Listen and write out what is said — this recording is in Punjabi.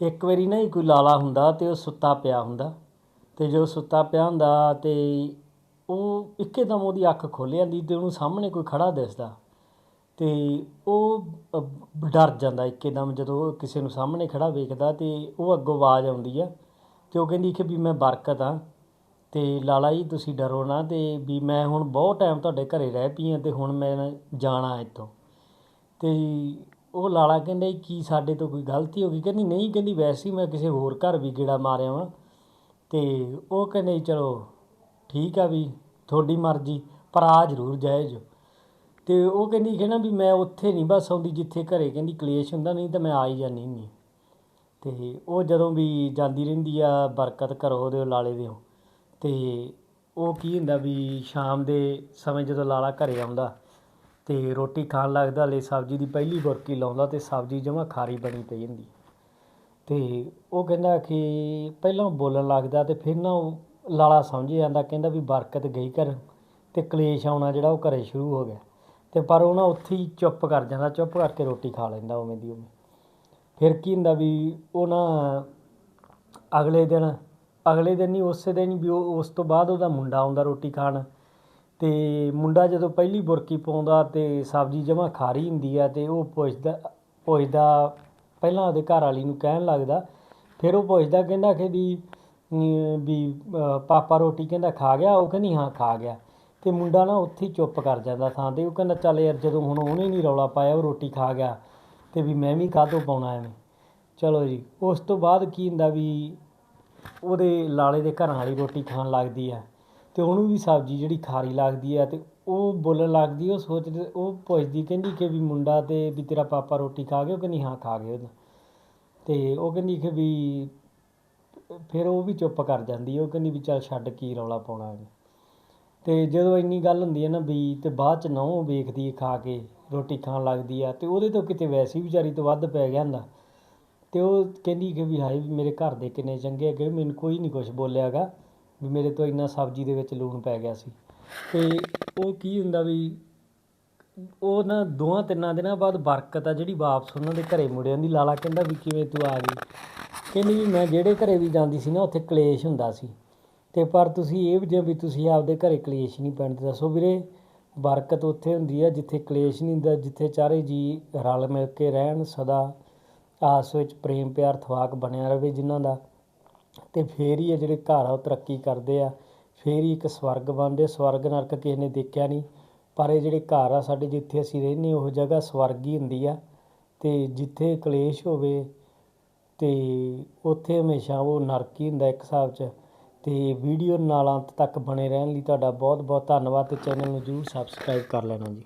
ਇੱਕ ਵਾਰੀ ਨਾ ਹੀ ਕੋਈ ਲਾਲਾ ਹੁੰਦਾ ਤੇ ਉਹ ਸੁੱਤਾ ਪਿਆ ਹੁੰਦਾ ਤੇ ਜਦੋਂ ਸੁੱਤਾ ਪਿਆ ਹੁੰਦਾ ਤੇ ਉਹ ਇੱਕਦਮ ਉਹਦੀ ਅੱਖ ਖੋਲ੍ਹ ਜਾਂਦੀ ਤੇ ਉਹਨੂੰ ਸਾਹਮਣੇ ਕੋਈ ਖੜਾ ਦਿਸਦਾ ਤੇ ਉਹ ਡਰ ਜਾਂਦਾ ਇੱਕਦਮ ਜਦੋਂ ਕਿਸੇ ਨੂੰ ਸਾਹਮਣੇ ਖੜਾ ਵੇਖਦਾ ਤੇ ਉਹ ਅੱਗੋਂ ਆਵਾਜ਼ ਆਉਂਦੀ ਆ ਤੇ ਉਹ ਕਹਿੰਦੀ ਕਿ ਵੀ ਮੈਂ ਬਰਕਤ ਆ ਤੇ ਲਾਲਾ ਜੀ ਤੁਸੀਂ ਡਰੋ ਨਾ ਤੇ ਵੀ ਮੈਂ ਹੁਣ ਬਹੁਤ ਟਾਈਮ ਤੁਹਾਡੇ ਘਰੇ ਰਹਿ ਪਈ ਆ ਤੇ ਹੁਣ ਮੈਂ ਜਾਣਾ ਇੱਥੋਂ ਤੇ ਉਹ ਲਾਲਾ ਕਹਿੰਦਾ ਜੀ, ਕੀ ਸਾਡੇ ਤੋਂ ਕੋਈ ਗਲਤੀ ਹੋ ਗਈ? ਕਹਿੰਦੀ, ਨਹੀਂ, ਕਹਿੰਦੀ, ਵੈਸੇ ਹੀ ਮੈਂ ਕਿਸੇ ਹੋਰ ਘਰ ਵੀ ਗੇੜਾ ਮਾਰਿਆ ਵਾਂ। ਅਤੇ ਉਹ ਕਹਿੰਦੇ ਜੀ, ਚਲੋ, ਠੀਕ ਆ ਵੀ, ਤੁਹਾਡੀ ਮਰਜ਼ੀ, ਪਰ ਆ ਜ਼ਰੂਰ ਜਾਏ ਜੋ। ਅਤੇ ਉਹ ਕਹਿੰਦੀ ਕਿ ਨਾ ਵੀ ਮੈਂ ਉੱਥੇ ਨਹੀਂ ਬਸ ਆਉਂਦੀ, ਜਿੱਥੇ ਘਰੇ ਕਹਿੰਦੀ ਕਲੇਸ਼ ਹੁੰਦਾ, ਨਹੀਂ ਤਾਂ ਮੈਂ ਆ ਹੀ ਜਾਂਦੀ ਹੁੰਦੀ। ਅਤੇ ਉਹ ਜਦੋਂ ਵੀ ਜਾਂਦੀ ਰਹਿੰਦੀ ਆ, ਬਰਕਤ ਘਰੋਂ ਉਹਦੇ ਲਾਲੇ ਦੇ ਅਤੇ ਉਹ ਕੀ ਹੁੰਦਾ ਵੀ, ਸ਼ਾਮ ਦੇ ਸਮੇਂ ਜਦੋਂ ਲਾਲਾ ਘਰੇ ਆਉਂਦਾ ਤੇ ਰੋਟੀ ਖਾਣ ਲੱਗਦਾ ਹਲੇ ਸਬਜ਼ੀ ਦੀ ਪਹਿਲੀ ਬੁਰਕੀ ਲਾਉਂਦਾ ਤੇ ਸਬਜ਼ੀ ਜਮਾ ਖਾਰੀ ਬਣੀ ਪਈ ਹੁੰਦੀ। ਤੇ ਉਹ ਕਹਿੰਦਾ ਕਿ ਪਹਿਲਾਂ ਬੋਲਣ ਲੱਗਦਾ ਤੇ ਫਿਰ ਨਾ ਉਹ ਲਾਲਾ ਸਮਝ ਜਾਂਦਾ, ਕਹਿੰਦਾ ਵੀ ਬਰਕਤ ਗਈ ਘਰ ਤੇ ਕਲੇਸ਼ ਆਉਣਾ ਜਿਹੜਾ ਉਹ ਘਰੇ ਸ਼ੁਰੂ ਹੋ ਗਿਆ। ਤੇ ਪਰ ਉਹ ਨਾ ਉੱਥੇ ਹੀ ਚੁੱਪ ਕਰ ਜਾਂਦਾ, ਚੁੱਪ ਕਰਕੇ ਰੋਟੀ ਖਾ ਲੈਂਦਾ ਉਵੇਂ ਦੀ ਉਵੇਂ। ਫਿਰ ਕੀ ਹੁੰਦਾ ਵੀ ਉਹ ਨਾ ਅਗਲੇ ਦਿਨ ਅਗਲੇ ਦਿਨ ਹੀ ਉਸੇ ਦਿਨ ਵੀ ਉਹ ਉਸ ਤੋਂ ਬਾਅਦ ਉਹਦਾ ਮੁੰਡਾ ਆਉਂਦਾ ਰੋਟੀ ਖਾਣ। ਅਤੇ ਮੁੰਡਾ ਜਦੋਂ ਪਹਿਲੀ ਬੁਰਕੀ ਪਾਉਂਦਾ ਅਤੇ ਸਬਜ਼ੀ ਜਮਾ ਖਾਰੀ ਹੁੰਦੀ ਆ ਅਤੇ ਉਹ ਪੁੱਛਦਾ ਪੁੱਛਦਾ, ਪਹਿਲਾਂ ਉਹਦੇ ਘਰ ਵਾਲੀ ਨੂੰ ਕਹਿਣ ਲੱਗਦਾ। ਫਿਰ ਉਹ ਪੁੱਛਦਾ, ਕਹਿੰਦਾ ਕਿ ਵੀ ਵੀ ਪਾਪਾ ਰੋਟੀ ਕਹਿੰਦਾ ਖਾ ਗਿਆ? ਉਹ ਕਹਿੰਦੀ, ਹਾਂ, ਖਾ ਗਿਆ। ਅਤੇ ਮੁੰਡਾ ਨਾ ਉੱਥੇ ਹੀ ਚੁੱਪ ਕਰ ਜਾਂਦਾ ਥਾਂ ਤੇ। ਉਹ ਕਹਿੰਦਾ, ਚੱਲ ਯਾਰ, ਜਦੋਂ ਹੁਣ ਉਹਨੇ ਨਹੀਂ ਰੌਲਾ ਪਾਇਆ, ਉਹ ਰੋਟੀ ਖਾ ਗਿਆ ਅਤੇ ਵੀ ਮੈਂ ਵੀ ਕਾਹਤੋਂ ਪਾਉਣਾ ਐਵੇਂ? ਚਲੋ ਜੀ, ਉਸ ਤੋਂ ਬਾਅਦ ਕੀ ਹੁੰਦਾ ਵੀ ਉਹਦੇ ਲਾਲੇ ਦੇ ਘਰਾਂ ਵਾਲੀ ਰੋਟੀ ਖਾਣ ਲੱਗਦੀ ਆ। ਤੇ ਉਹਨੂੰ ਵੀ ਸਬਜ਼ੀ ਜਿਹੜੀ ਖਾਰੀ ਲੱਗਦੀ ਆ ਤੇ ਉਹ ਬੋਲਣ ਲੱਗਦੀ ਉਹ ਸੋਚਦੀ, ਉਹ ਪੁੱਛਦੀ ਕਹਿੰਦੀ ਕਿ ਵੀ ਮੁੰਡਾ ਤੇ ਵੀ ਤੇਰਾ ਪਾਪਾ ਰੋਟੀ ਖਾ ਗਏ ਉਹ ਕਹਿੰਦੀ ਹਾਂ ਖਾ ਗਏ ਉਹਦਾ। ਤੇ ਉਹ ਕਹਿੰਦੀ ਕਿ ਵੀ ਫਿਰ ਉਹ ਵੀ ਚੁੱਪ ਕਰ ਜਾਂਦੀ ਉਹ ਕਹਿੰਦੀ ਵੀ ਚੱਲ ਛੱਡ ਕੀ ਰੌਲਾ ਪਾਉਣਾ ਹੈ ਤੇ ਜਦੋਂ ਇੰਨੀ ਗੱਲ ਹੁੰਦੀ ਹੈ ਨਾ ਵੀ ਤੇ ਬਾਅਦ ਚ ਨਹੁੰ ਵੇਖਦੀ ਖਾ ਕੇ, ਰੋਟੀ ਖਾਣ ਲੱਗਦੀ ਆ, ਤੇ ਉਹਦੇ ਤੋਂ ਕਿਤੇ ਵੈਸੇ ਵਿਚਾਰੀ ਤੋਂ ਵੱਧ ਪੈ ਗਿਆ ਹੁੰਦਾ। ਤੇ ਉਹ ਕਹਿੰਦੀ ਕਿ ਵੀ ਹਾਏ ਵੀ ਮੇਰੇ ਘਰ ਦੇ ਕਿੰਨੇ ਚੰਗੇ ਹੈਗੇ, ਮੈਨੂੰ ਕੋਈ ਨਹੀਂ ਕੁਝ ਬੋਲਿਆਗਾ। ਵੀ ਮੇਰੇ ਤੋਂ ਇੰਨਾ ਸਬਜ਼ੀ ਦੇ ਵਿੱਚ ਲੂਣ ਪੈ ਗਿਆ ਸੀ। ਤੇ ਉਹ ਕੀ ਹੁੰਦਾ ਵੀ ਉਹ ਨਾ ਦੋਹਾਂ ਤਿੰਨਾਂ ਦਿਨਾਂ ਬਾਅਦ ਬਰਕਤ ਆ ਜਿਹੜੀ ਵਾਪਸ ਉਹਨਾਂ ਦੇ ਘਰੇ ਮੁੜ ਜਾਂਦੀ ਲਾਲਾ ਕਹਿੰਦਾ ਵੀ ਕਿਵੇਂ ਤੂੰ ਆ ਗਈ? ਕਹਿੰਦੀ ਵੀ ਮੈਂ ਜਿਹੜੇ ਘਰੇ ਵੀ ਜਾਂਦੀ ਸੀ ਨਾ, ਉੱਥੇ ਕਲੇਸ਼ ਹੁੰਦਾ ਸੀ। ਤੇ ਪਰ ਤੁਸੀਂ ਇਹ ਵੀ ਜੇ ਵੀ ਤੁਸੀਂ ਆਪਦੇ ਘਰੇ ਕਲੇਸ਼ ਨਹੀਂ ਪੈਣ ਦੱਸੋ ਵੀਰੇ, ਬਰਕਤ ਉੱਥੇ ਹੁੰਦੀ ਹੈ ਜਿੱਥੇ ਕਲੇਸ਼ ਨਹੀਂ ਹੁੰਦਾ, ਜਿੱਥੇ ਚਾਰੇ ਜੀ ਰਲ ਮਿਲ ਕੇ ਰਹਿਣ ਸਦਾ ਆਸ ਵਿੱਚ ਪ੍ਰੇਮ ਪਿਆਰ ਥਵਾਕ ਬਣਿਆ ਰਵੇ ਜਿਨ੍ਹਾਂ ਦਾ। ਅਤੇ ਫਿਰ ਹੀ ਇਹ ਜਿਹੜੇ ਘਰ ਆ ਉਹ ਤਰੱਕੀ ਕਰਦੇ ਆ। ਫਿਰ ਹੀ ਇੱਕ ਸਵਰਗ ਬਣਦੇ। ਸਵਰਗ ਨਰਕ ਕਿਸੇ ਨੇ ਦੇਖਿਆ ਨਹੀਂ। ਪਰ ਇਹ ਜਿਹੜੇ ਘਰ ਆ ਸਾਡੇ ਜਿੱਥੇ ਅਸੀਂ ਰਹਿੰਦੇ ਉਹ ਜਗ੍ਹਾ ਸਵਰਗ ਹੀ ਹੁੰਦੀ ਆ। ਅਤੇ ਜਿੱਥੇ ਕਲੇਸ਼ ਹੋਵੇ ਅਤੇ ਉੱਥੇ ਹਮੇਸ਼ਾ ਉਹ ਨਰਕ ਹੀ ਹੁੰਦਾ ਇੱਕ ਹਿਸਾਬ 'ਚ। ਅਤੇ ਵੀਡੀਓ ਨਾਲ ਅੰਤ ਤੱਕ ਬਣੇ ਰਹਿਣ ਲਈ ਤੁਹਾਡਾ ਬਹੁਤ ਬਹੁਤ ਧੰਨਵਾਦ ਅਤੇ ਚੈਨਲ ਨੂੰ ਜਰੂਰ ਸਬਸਕ੍ਰਾਈਬ ਕਰ ਲੈਣਾ ਜੀ।